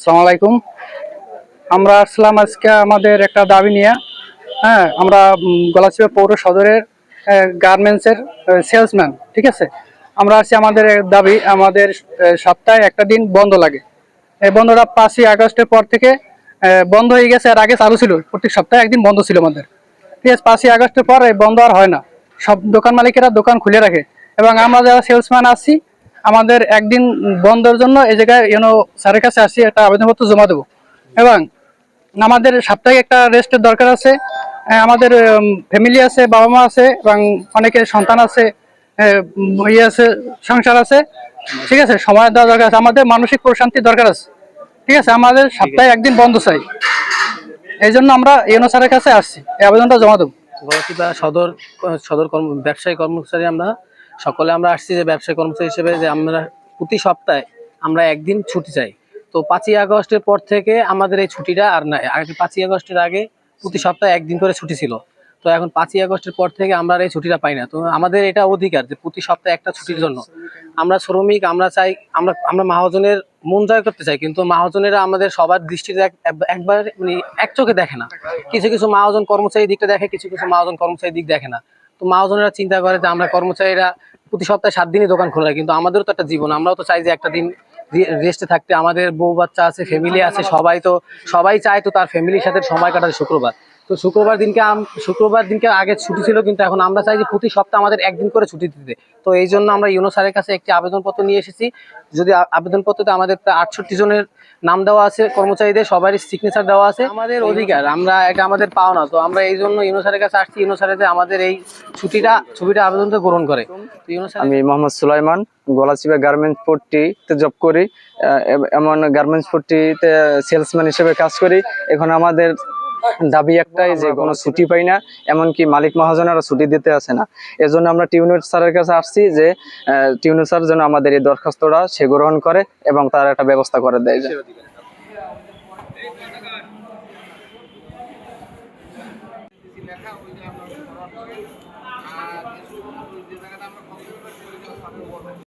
সালাম আলাইকুম। আমরা আসলাম আজকে আমাদের একটা দাবি নিয়ে। হ্যাঁ আমরা গলাচিপা পৌর সদরের গার্মেন্টসের সেলসম্যান, ঠিক আছে? আমরা আসছি আমাদের দাবি, আমাদের সপ্তাহে একটা দিন বন্ধ লাগে। এই বন্ধটা পাঁচই আগস্টের পর থেকে বন্ধ হয়ে গেছে আর আগে চালু ছিল, প্রত্যেক সপ্তাহে একদিন বন্ধ ছিল আমাদের। ঠিক আছে, পাঁচই আগস্টের পর এই বন্ধ আর হয় না। সব দোকান মালিকেরা দোকান খুলে রাখে। এবং আমরা যারা সেলসম্যান আছি আমাদের একদিন বন্ধের জন্য এই জায়গায় ইউনো স্যারের কাছে আসি, একটা আবেদনপত্র জমা দেবো। এবং আমাদের সাপ্তাহিক একটা রেস্টের দরকার আছে। আমাদের ফ্যামিলি আছে বাবা মা আছে, এবং অনেকের সন্তান আছে ইয়ে আছে, সংসার আছে। ঠিক আছে, সময় দেওয়া দরকার আছে। আমাদের মানসিক প্রশান্তি দরকার আছে। ঠিক আছে, আমাদের সপ্তাহে একদিন বন্ধ চাই। এই জন্য আমরা ইউনো স্যারের কাছে আসছি। এই আবেদনটা জমা দেবো। সদর সদর কর্ম, ব্যবসায়ী কর্মচারী আমরা সকলে আমরা আসছি যে ব্যবসায়ী কর্মচারী হিসেবে যে আমরা প্রতি সপ্তাহে আমরা একদিন ছুটি চাই। তো পাঁচই আগস্টের পর থেকে আমাদের এই ছুটিটা আর নাই। আগে পাঁচই আগস্টের আগে প্রতি সপ্তাহে একদিন করে ছুটি ছিল। তো এখন পাঁচই আগস্টের পর থেকে আমরা এই ছুটিটা পাই না। তো আমাদের এটা অধিকার যে প্রতি সপ্তাহে একটা ছুটির জন্য। আমরা শ্রমিক, আমরা চাই, আমরা আমরা মহাজনের মন জয় করতে চাই, কিন্তু মহাজনেরা আমাদের সবার দৃষ্টিতে এক- একবার মানে এক চোখে দেখে না। কিছু কিছু মহাজন কর্মচারী দিকটা দেখে, কিছু কিছু মহাজন কর্মচারী দিক দেখে না। তো মা ওজনেরা চিন্তা করে যে আমরা কর্মচারীরা প্রতি সপ্তাহে সাত দিনই দোকান খোলা কিন্তু আমাদেরও তো একটা জীবন। আমরাও তো চাই যে একটা দিন রেস্টে থাকতে। আমাদের বউ বাচ্চা আছে ফ্যামিলি আছে, সবাই তো সবাই চায় তো তার ফ্যামিলির সাথে সময় কাটাতে শুক্রবার। তো শুক্রবার দিনকে শুক্রবার দিনকে আগে ছুটি ছিল, কিন্তু এখন আমরা চাই যে প্রতি সপ্তাহে আমাদের একদিন করে ছুটি দিতে। তো এই জন্য আমরা ইউনো স্যারের কাছে একটি আবেদনপত্র নিয়ে এসেছি। যদি আবেদনপত্রতে আমাদের প্রায় আটষট্টি জনের নাম দেওয়া আছে, কর্মচারীদের সবারই সিগনেচার দেওয়া আছে। আমাদের অধিকার, আমরা এটা আমাদের পাওনা। তো আমরা এই জন্য ইউনো স্যারের কাছে আসছি। ইউনো স্যারের যে আমাদের এই ছুটিটা, ছবিটা আবেদনটা গ্রহণ করে। আমি মোহাম্মদ সুলাইমান, গলাচিপা গার্মেন্টস পট্টিতে জব করি এমন গার্মেন্টস পট্টিতে সেলসম্যান হিসেবে কাজ করি। এখন আমাদের দাবি একটাই যে কোনো ছুটি পাই না, এমনকি মালিক মহাজনেরা ছুটি দিতে আসে না। এজন্য আমরা টিউনেট স্যারের কাছে আসছি যে টিউনেট স্যার যেন আমাদের এই দরখাস্তটা সে গ্রহণ করে এবং তার একটা ব্যবস্থা করে দেয়।